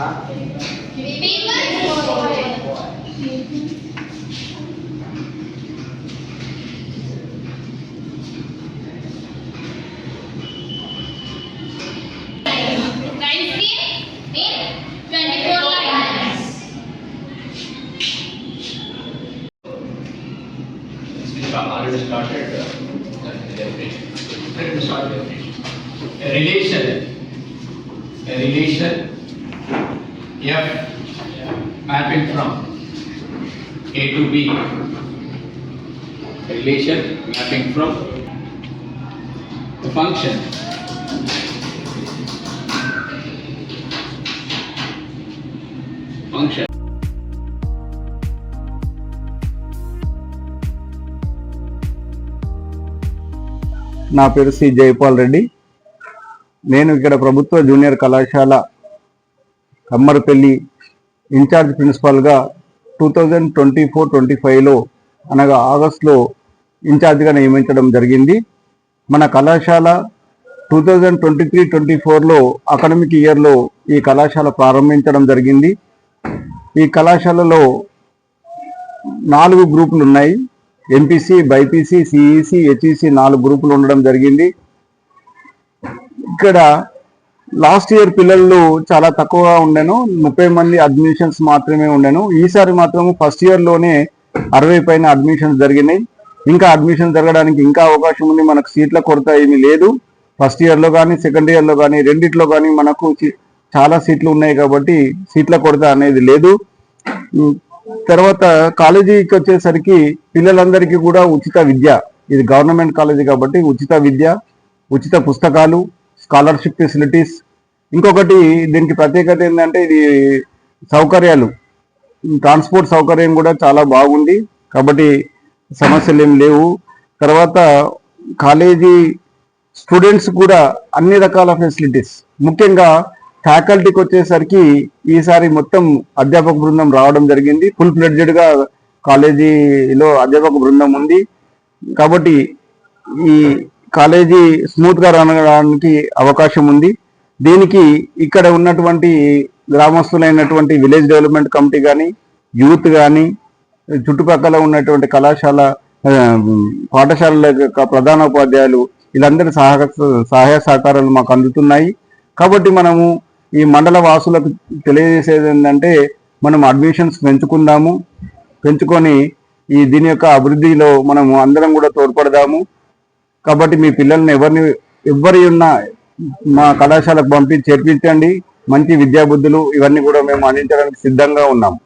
Crime scene in 24 lines. We already started uh. Let me start definition. A relation, a relation, F mapping from A to B. Relation mapping from the function. Function. నా పేరు C Jaipal Reddy నేను ఇక్కడ ప్రభుత్వ junior కళాశాల Kammarapalli incharge ప్రిన్సిపాల్గా two thousand twenty four twenty ఫైవ్లో అనగా ఆగస్టులో ఇన్ఛార్జ్గా నియమించడం జరిగింది. మన కళాశాల two thousand twenty three twenty ఫోర్లో అకాడమిక్ ఇయర్లో ఈ కళాశాల ప్రారంభించడం జరిగింది. ఈ కళాశాలలో నాలుగు గ్రూపులు ఉన్నాయి. ఎంపీసీ బైపీసీ సిఈసి హెచ్ఈసి నాలుగు గ్రూపులు ఉండడం జరిగింది. ఇక్కడ లాస్ట్ ఇయర్ పిల్లలు చాలా తక్కువగా ఉండెను. ముప్పై మంది అడ్మిషన్స్ మాత్రమే ఉండెను. ఈసారి మాత్రం ఫస్ట్ ఇయర్లోనే అరవై పైన అడ్మిషన్స్ జరిగినాయి. ఇంకా అడ్మిషన్ జరగడానికి ఇంకా అవకాశం ఉంది. మనకు సీట్ల కొరత ఏమీ లేదు. ఫస్ట్ ఇయర్లో కానీ సెకండ్ ఇయర్లో కానీ రెండిట్లో కానీ మనకు చాలా సీట్లు ఉన్నాయి కాబట్టి సీట్ల కొరత అనేది లేదు. తర్వాత కాలేజీకి వచ్చేసరికి పిల్లలందరికీ కూడా ఉచిత విద్య. ఇది గవర్నమెంట్ కాలేజీ కాబట్టి ఉచిత విద్య ఉచిత పుస్తకాలు స్కాలర్షిప్ ఫెసిలిటీస్. ఇంకొకటి దీనికి ప్రత్యేకత ఏంటంటే ఇది సౌకర్యాలు. ట్రాన్స్పోర్ట్ సౌకర్యం కూడా చాలా బాగుంది. కాబట్టి సమస్యలు ఏం లేవు. తర్వాత కాలేజీ స్టూడెంట్స్ కూడా అన్ని రకాల ఫెసిలిటీస్. ముఖ్యంగా ఫ్యాకల్టీకి వచ్చేసరికి ఈసారి మొత్తం అధ్యాపక బృందం రావడం జరిగింది. ఫుల్ ఫ్లెడ్జెడ్గా కాలేజీలో అధ్యాపక బృందం ఉంది. కాబట్టి ఈ కాలేజీ స్మూత్గా రానడానికి రనడానికి అవకాశం ఉంది. దీనికి ఇక్కడ ఉన్నటువంటి గ్రామస్తులైనటువంటి విలేజ్ డెవలప్మెంట్ కమిటీ కానీ యూత్ కానీ చుట్టుపక్కల ఉన్నటువంటి కళాశాల పాఠశాలల యొక్క ప్రధానోపాధ్యాయులు వీళ్ళందరి సహాయ సహాయ సహకారాలు మాకు అందుతున్నాయి. కాబట్టి మనము ఈ మండల వాసులకు తెలియజేసేది ఏంటంటే మనం అడ్మిషన్స్ పెంచుకుందాము. పెంచుకొని ఈ దీని యొక్క అభివృద్ధిలో మనము అందరం కూడా తోడ్పడదాము. కాబట్టి మీ పిల్లల్ని ఎవరిని ఎవరి ఉన్న మా కళాశాలకు పంపి చేర్పించండి. మంచి విద్యాబుద్ధులు ఇవన్నీ కూడా మేము అందించడానికి సిద్ధంగా ఉన్నాము